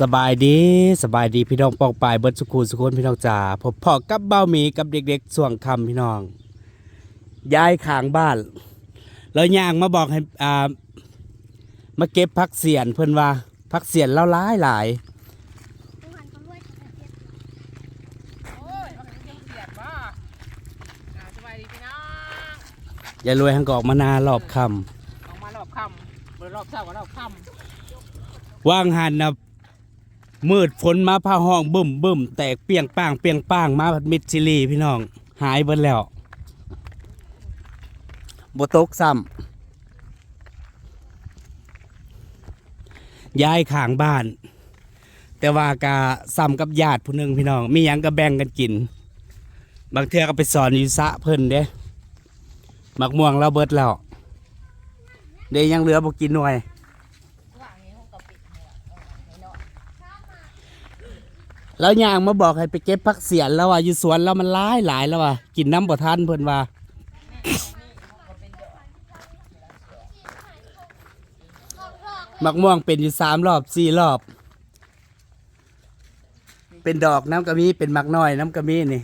สบายดีสบายดีพี่น้องปองปายเบิดสุขุสุคนพี่น้องจ๋าพบพอกับเบ้าหมีกับเด็กๆส่วงคำพี่น้องย้ายขางบ้าน แล้วย่างมาบอกให้อ่ามาเก็บพักเสียนเพิ่นว่าพักเสียนแล้วหลายหลายโอ้ยมันยังเสียดบ่อ่าสบายดีพี่น้องอย่ารวยหังกอกมานารอบคออกมารอบค่ำเปิดรอบเช้ากับรอบค่ำว่างหันนะ มืดฝนมาผ้าห้องบึ้มบึ้มแตกเปียงป้างเปียงป้างมาพัดมิดชิลีพี่น้อง หายเบิดแล้วบตกซ้ำย้ายขางบ้าน แต่ว่ากาซ้ำกับญาติผู้หนึ่งพี่น้อง มียังก็แบ่งกันกิน บางเทื่อก็ไปสอนอยู่สะเพิ่นเด้มักม่วงเราเบิดแล้วเดยังเหลือบ่กินหน่วย แล้วยางมาบอกให้ไปเก็บผักเสียนแล้วว่าอยู่สวนแล้วมันหลายหลายแล้วว่ากินน้ำบ่ทันเพิ่นว่ามักม่วงเป็นอยู่สามรอบสี่รอบ เป็นดอกน้ำกระมีเป็นมักน้อยน้ำกระมีนี่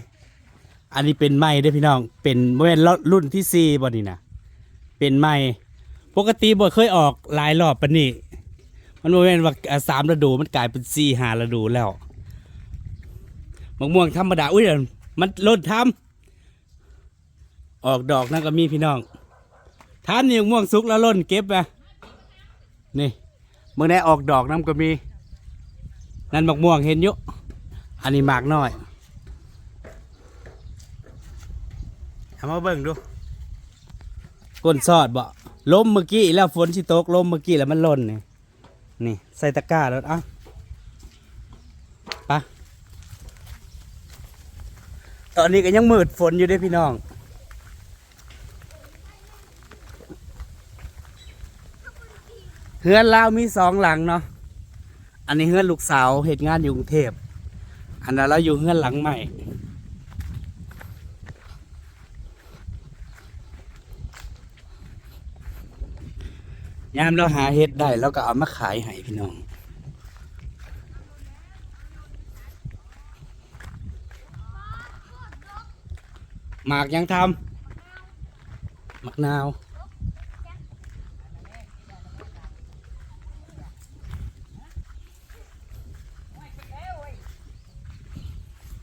อันนี้เป็นไม้ด้อพี่น้อง เป็นบ่แม่นรุ่นที่สี่บ่นี่นะเป็นไม้ปกติบ่เคยออกหลายรอบปานนี้มันบ่แม่นว่าอ่าสามฤดูมันกลายเป็นสี่ห้าฤดูแล้ว มะม่วงธรรมดาอุ้ยเดี๋ยวมันลดทำออกดอกนั่นก็มีพี่น้องทานนี่มะม่วงสุกแล้วล่นเก็บไปนี่เมื่อไหนออกดอกน้ำก็มี นั่นมะม่วงเห็นอยู่อันนี้หมากน้อยเอามาเบิ่งดูก้นซอดบ่ล้มเมื่อกี้แล้วฝนสิตกล้มเมื่อกี้แล้วมันล่นนี่นี่ใส่ตะกร้าแล้วอะไป ต อนนี้ก็ยังมืดฝนอยู่ด้วยพี่น้องเฮือนลาวมีสองหลังเนาะ อันนี้เฮือนลูกสาวเหตุงานอยู่กรุงเทพ อันนั้นเราอยู่เฮือนหลังใหม่ ยามเราหาเห็ดได้เราก็เอามาขายให้พี่น้อง หมากยังทำหมักนาว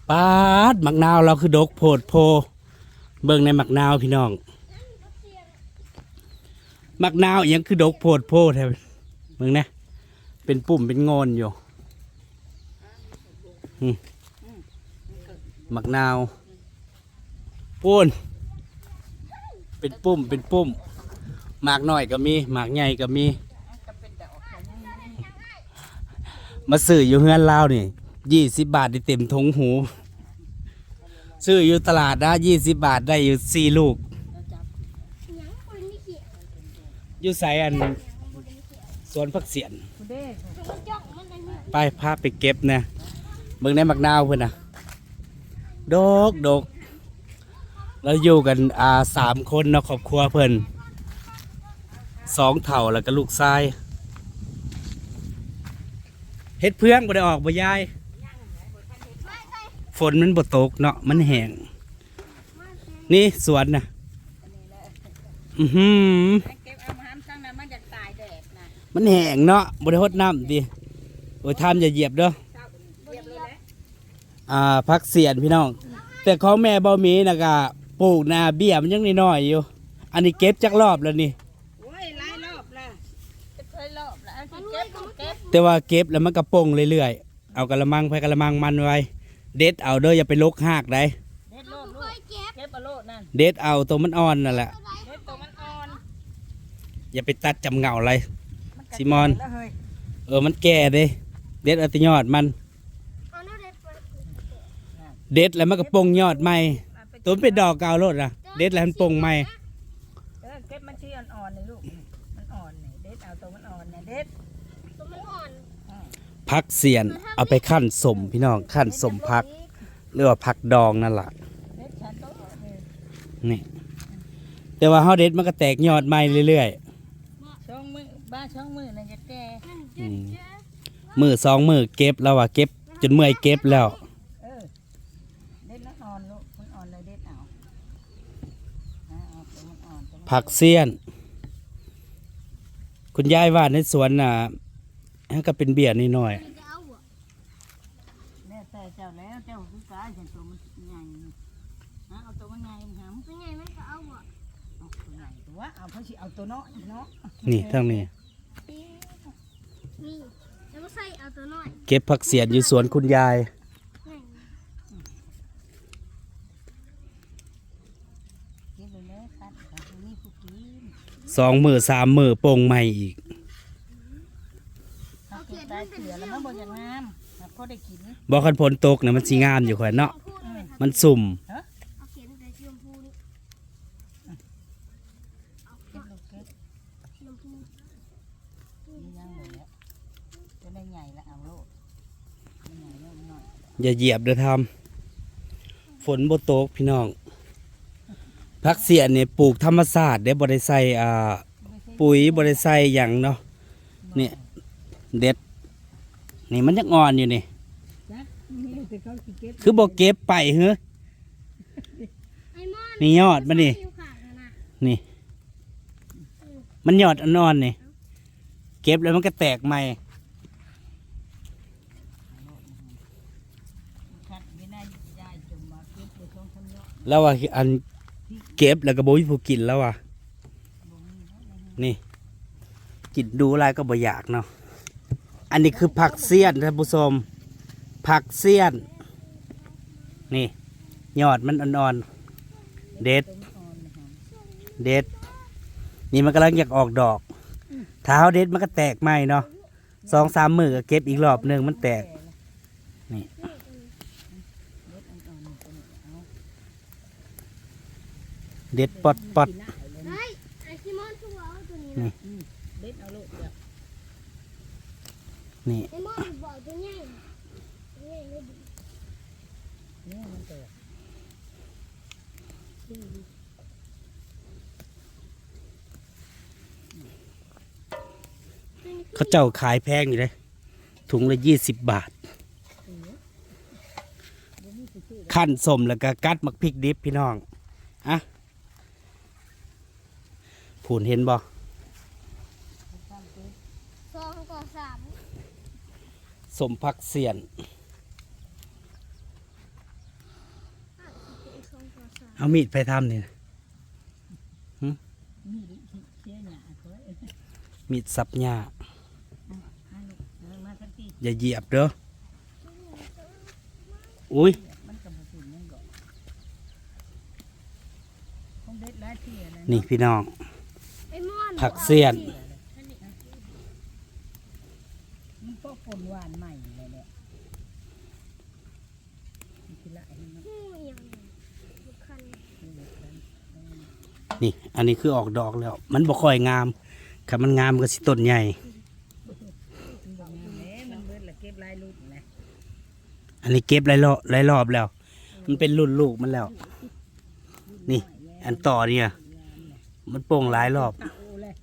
ปาดหมักนาวเราคือดกโพดโพ เบิ่งในหมักนาวพี่น้องหมักนาวยังคือดกโพดโพแท้เบิ่งนะเป็นปุ่มเป็นงอนอยู่หมักนาว ปูนเป็นปุ่มเป็นปุ่มหมากหน้อยก็มีหมากใหญ่ก็มี มาซื้ออยู่เฮือนลาวนี่ยี่สิบบาทได้เต็มทงหู ซื้ออยู่ตลาดนะยี่สิบบาทได้อยู่สี่ลูกอยู่ใส่อันสวนผักเสียน ไปพาไปเก็บนะเบิ่งในหมักนาวเพื่อนนะดกดก แล้วอยู่กันอ่าสามคนเนาะครอบครัวเพื่อนสองเถ่าแล้วก็ลูกชายเฮ็ดเพื่องบ่ได้ออกบ่ยาย ฝนมันบ่ตกเนาะมันแห้งนี่สวนนะอือหือเก็บเอามาห้ามข้างนั้นมันจะตายแดดนะมันแห้งเนาะบ่ได้รดน้ำดิโอ้ยทานอย่าเหยียบเด้ออ่าพักเสียนพี่น้อง แต่ของแม่บ่มีนะกะ ปลูกนาเบี้ยมันยังน้อยๆอยู่ อันนี้เก็บจักรอบแล้วนี่ โอ้ยหลายรอบละเคยรอบละอันที่เก็บต้องเก็บแต่ว่าเก็บแล้วมันก็ป่งเรื่อยๆ เอากระมังไปกระมังมันไว้ เด็ดเอาเด้ออย่าไปลกหากได้ เด็ดโลดลูกเก็บเอาโลดนั่นเด็ดเอาตัวมันอ่อนนั่นแหละ เด็ดตัวมันอ่อนอย่าไปตัดจำเหงาอะไรมันก็ซิมอน แล้วเฮ้ยเออมันแก่เด้ เด็ดเอาแติยอดมัน เด็ดแล้วมันก็ป่งยอดใหม่เอาไป ตัวมันเป็นดอกเกาวโลดนะเด็ดแล้วมันป่งใหม่เออเก็บมันที่อ่อนๆเลยลูก มันอ่อนนี่เด็ดเอาตัวมันอ่อนเนี่ยเด็ดพักเสียนเอาไปขั้นสมพี่น้องขั้นสมพักหรือว่าพักดองนั่นแหละเด็ดฉันต้องเอาเลยนี่แต่ว่าเฮาเด็ดมันก็แตกยอดใหม่เรื่อยช่องมือบ้าช่องมือนั่นจะแก่ๆอืมมือสองมือเก็บแล้วว่ะเก็บจนเมื่อยเก็บแล้ว เออเด็ดแล้วอ่อนลูกมันอ่อนเลยเด็ดเอาเอาเอาตัวมันอ่อนตัวมัน ผักเสี้ยน คุณยายว่าในสวนน่ะให้ก็เป็นเบี้ยนิดหน่อยจะเอาอะแม่แต่เจ้าแล้วเจ้าคือกายเห็นตัวมันใหญ่ฮะเอาตัวมันใหญ่หำเป็นไงมันก็เอาอะเอาตัวใหญ่ตัวเอาเพราะสิเอาตัวเนาะเนาะนี่ทั้งนี้นี่แล้วก็ใส่เอาตัวน้อยเก็บผักเสียนอยู่สวนคุณยาย นี่ กินเลยเลยคัดแต่นี่ผู้กิน สองมือสามมือโป่งใหม่อีกเอาเก็บได้เสือแล้วมันบ่อย่างงามแล้วก็ได้กินบอกคันฝนตกนะมันสีงามอยู่ข่อยเนาะพูดเลยครับมันสุ่มเอาเขียนแต่ชมพูนี่เอาเก็บลูกเก็บชมพูนี่ยังเหลือจะได้ใหญ่ละเอาโลกมันใหญ่เริ่มหน่อยอย่าเหยียบเด้อทำฝนบ่ตกพี่น้อง ผักเสียนเนี่ยปลูกธรรมศาสตร์ได้บ่ได้ใส่อ่าปุ๋ยบ่ได้ใส่หยังเนาะนี่เด็ด นี่มันยังอ่อนอยู่นี่จ้ะนี่แต่เขาสิเก็บคือบ่เก็บไปเฮ้อไอ้มอนนี่ยอดมันนี่อยู่ขาดแล้วนะนี่ มันยอดอ่อนๆนี่ เก็บแล้วมันก็แตกใหม่คัดไม่ได้ยายจมมาเก็บไปช่องทำเนาะแล้วว่าอัน เก็บแล้วก็บ่มีผู้กินแล้วว่ะบ่มีเนาะนี่ กินดูอะไรก็บ่อยากเนาะ อันนี้คือผักเสี้ยนท่านผู้ชม ผักเสี้ยน นี่ ยอดมันอ่อนๆ เด็ดต้นอ่อนนะครับเด็ด นี่มันกำลังอยากออกดอก เท้าเด็ดมันก็แตกใหม่เนาะสองสามมือก็เก็บอีกรอบหนึ่งมันแตก นี่ เด็ดอ่อนๆตัวนี้เอา เด็ดปอดปอดกินได้เลยเฮ้ยไอ้ซิมอนคือว่าเอาตัวนี้นี่นะเด็ดเอาลูกเดี๋ยวนี่ไอ้มอนบอกตัวใหญ่ตัวใหญ่เลยดินี่มันเกิดเขาเจ้าขายแพงอยู่เลยถุงละยี่สิบบาทขั้นสมแล้วก็กัดมักพริกดิบพี่น้องอะ ผูนเห็นบ่สองต่อสามสมผักเสียนสองต่อสามเอามีดไปทำนี่นะนี่ดิเชี่ยหยาเขาเอ้ยมีดสับหญ้าให้ลูกเดินมาสักทีอย่าเหยียบเด้อ อุ้ยมันกำลังสุนนั่นก่อนคงเด็ดหลายที่อะไรนี่พี่น้องไอ้มอน ผักเสี้ยนมันก็ฝนหวานใหม่เลยเนี่ยมันคือละไอ้นั่นเนาะหูอย่างทุกคันนี่ อันนี้คือออกดอกแล้ว มันบ่ค่อยงามถ้ามันงามก็สิต้นใหญ่อันนะอันนี้เก็บหลายรอบหลายรอบแล้ว มันเป็นรุ่นลูกมันแล้ว นี่ อันต่อเนี่ย มันโป่งหลายรอบ ตะโอเลย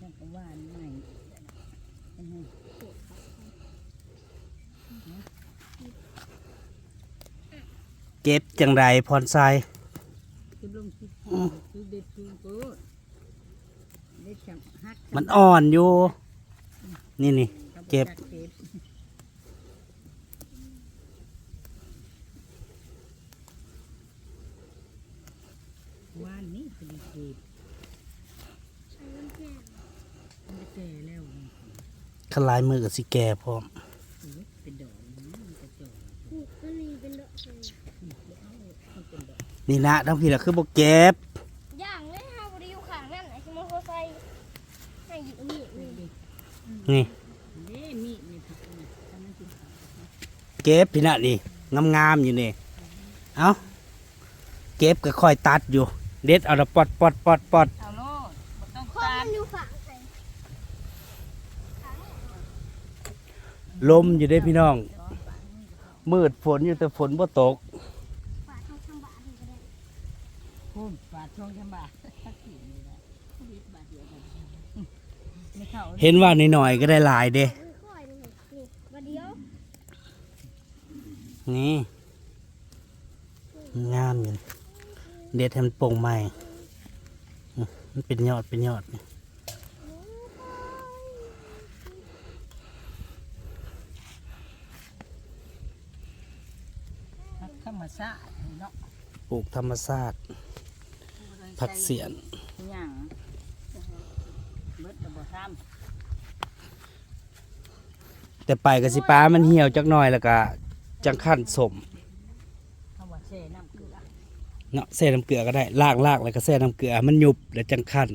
จังก็หวานใหม่อันนี้ เก็บจังไรพรทรายคือลงคิดคือเด็ดคือเปิดเด็ดจังฮักมันอ่อนอยู่ นี่นี่เก็บวานนี้คือดีเก็บไอ้มันแก่มันจะแก่แล้วขลายมือกับสิแก่พร้อม เป็นดอกนะมันจะจ่อ หูมันมีเป็นดอกเลย มันเป็ นดอกนี่นะทั้งพี่ละคือบ่เก็บอย่างเลยฮะบริอยู่ข้างนั่นไอ้ซิมอนเขาใส่ให้หยิบมีดนี่นี่ นี่มีดนี่ผักนี่ทำมันกินข้าวเก็บพี่นะนี่งามๆอยู่นี่ เอาเก็บก็ค่อยตัดอยู่ เด็ดเอาละปอดปอดปอดปอดเอาโลดบ่ต้องคนตามันอยู่ข้างใส่ลมอยู่ได้พี่น้อง มืดฝนอยู่แต่ฝนบ่ตก ฝาทางข้างบ้านนี่ก็ได้คุณบาทช่วงจังบาทสักกี่นี่นะชีวิตบาทเดียวกันไม่เข้าเห็นว่าหน่อยๆก็ได้หลายเด้ค่อยๆนี่นี่มาเดียวนี่งามอยู่เด็ดให้มันโป่งใหม่อืมมันเป็นยอดเป็นยอดนี่ธรรมชาติเนาะปลูกธรรมชาติ ผักเสียนย่างเบิดตะบ่ซ้แต่ไปกับสิป้ามันเหี่ยวจักหน่อยแล้วก็จังขั้นสมำเขาว่าเซ่น้ำเกลือเนาะแช่น้ำเกลือก็ได้ลากลากแล้วก็แช่น้ำเกลือให้มันยุบแล้วจังขั้น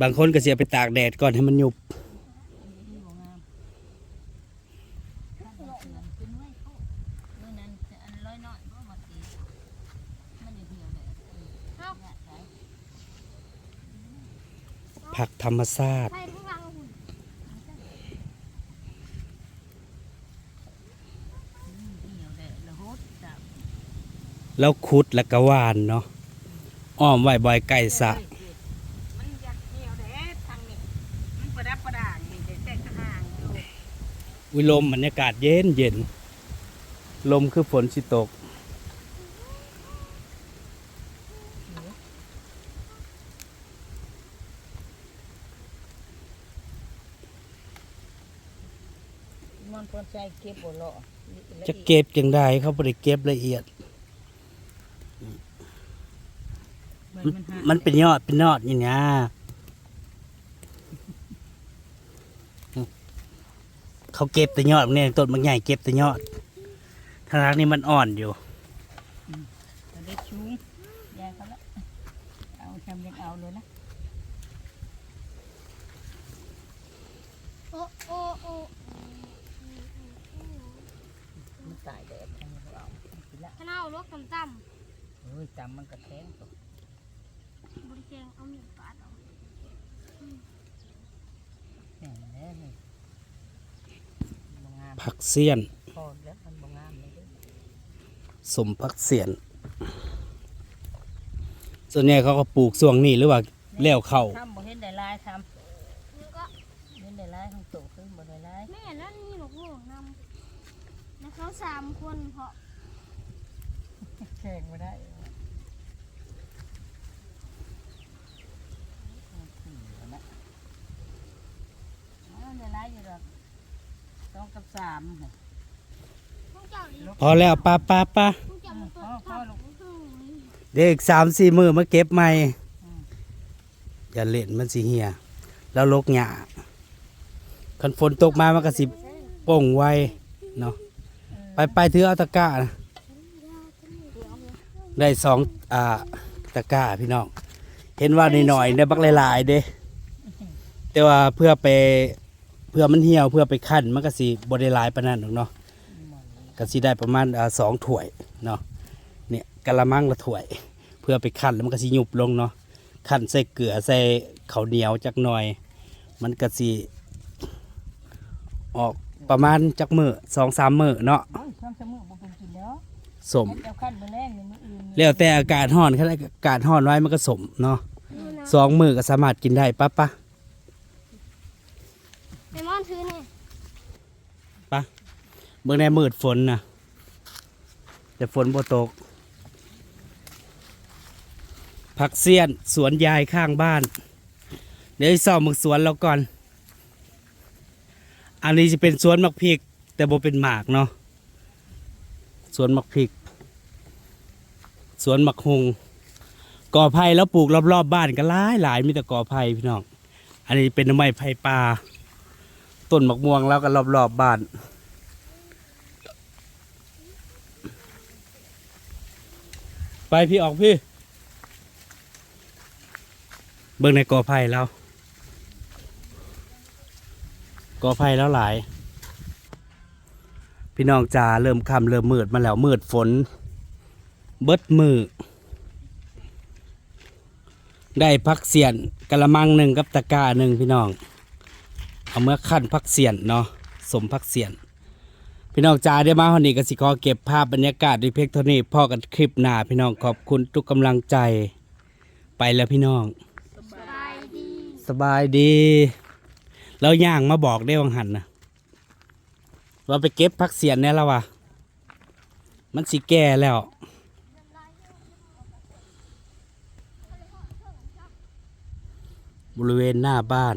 บางคนก็เสียไปตากแดดก่อนให้มันยุบ นี่บ่งามข้าวดอกเกลือเป็นไว้เขาเมื่อนั้นอันร้อยน้อยบ่มาตีมันจะเหี่ยวแบบเออเนี่ยใช่ ผัก ธรรมชาติใส่ข้างหลังหุ่นเหี่ยวแดแล้วคุดแล้วก็หวานเนาะอ้อมไว้บ่อยไก่สะอยากเหี่ยวแดดทางนี้มันประดับประดานี่แต่แต่กระห่างอยู่วิลมบรรยากาศเย็นเย็น ลมคือฝนสิตก มันพอใจเก็บบ่ล่อจะเก็บจังได้เขาบ่ได้เก็บละเอียดมันมันมันหามันเป็นยอดเป็นยอดนี่นะเขาเก็บแต่ยอดเนี่ยต้นมันใหญ่เก็บแต่ยอดทางนี้มันอ่อนอยู่มันได้ชุ้งยายเขาละเอาทำยังเอาเลยนะ โอ้โอ้โอ้ มัน ตายแดดทางนี้เขาเอากินละขนาดรถต่ำเฮ้ยจำมันกระแทงตกๆบริเกงเอามีดปาดเอาแหน่แน่นี่บ่งามผักเสี้ยนพอแล้วมันบ่งามเลยเด้อสมผักเสียน ส่วนใหญ่เขาก็ปลูกส่วงนี้หรือว่าแล้วเข้าทำบ่เห็นได้ลายทแล้วก็ำเห็นได้ลายของโตขึ้นบ่ได้ลาย แม่นั่นนี่หลวงพ่อนำแล้ว เขาสามคนเพาะแข่งบ่ได้เอาได้ลายอยู่ดอกสองกับสามน่ะพวกเจ้าดิพอแล้วป้าป้าป้าพวกเจ้ามันเปิดพ่อพ่อลูกเด็กสามสี่มือมาเก็บใหม่อย่าเล่นมันสิเหียแล้วลกหญ้าคันฝนตกมามันก็สิโป่งไวเนาะ ไปไปถือเอาตะกร้านะได้สองอ่าตะกร้าพี่น้อง เห็นว่าหน่อยๆได้บักหลายๆเด้ แต่ว่าเพื่อไปเพื่อมันเหี่ยวเพื่อไปคั่นมันก็สิบ่ได้หลายปานนั้นหรอกเนาะก็สิได้ประมาณอ่าสองถ้วยเนาะเนี่ยกะละมังละถ้วย เพื่อไปคั่นแล้วมันก็สิยุบลงเนาะคั่นใส่เกลือใส่ข้าวเหนียวจักหน่อย มันก็สิออก ประมาณจักมือสองสามมือเนาะโอ้ยช่องสมือบ่เป็นกินแล้วสมเจ้าขั้นมื้อแรงนี่มื้ออื่นแล้วแต่อากาศร้อนถ้าอากาศร้อนไว้มันก็สมเนาะสองมือก็สามารถกินได้ปะปะไอมอนถือเนี่ยเมื่อในมืดฝนนะแต่ฝนบ่ตก ผักเสี้ยนสวนยายข้างบ้าน เดี๋ยวสอบมึกสวนเราก่อน อันนี้จะเป็นสวนมักพริก แต่บ่เป็นหมากเนาะสวนมักพริก สวนมักฮงกอไผ่แล้วปลูกรอบๆบบ้านก็หลายหลายมีแต่กอไผ่พี่น้องอันนี้เป็นไม้ไผ่ป่าต้นมักม่วงแล้วก็รอบๆบบ้านไปพี่ออกพี่ เบิ่งในกอไผ่แล้ว กอไผ่แล้วหลาย พี่น้องจ๋าเริ่มค่ำเริ่มมืดมาแล้วมืดฝน เบิดมือ ได้พักเสียนกะละมังหนึ่งกับตะกร้าหนึ่งพี่น้อง เอาเมื่อขั้นพักเสียนเนาะสมพักเสียนพี่น้องจ๋าได้มาวันนี้ก็สิขอเก็บภาพบรรยากาศด้วยเพกเท่านี้พ่อกันคลิปหน้าพี่น้องขอบคุณทุกกำลังใจ ไปแล้วพี่น้อง สบายดีสบายดี แล้วย่างมาบอกได้วังหันนะว่าไปเก็บพักเสียนเนี่ยแล้ววะมันสิแก่แล้ว บริเวณหน้าบ้าน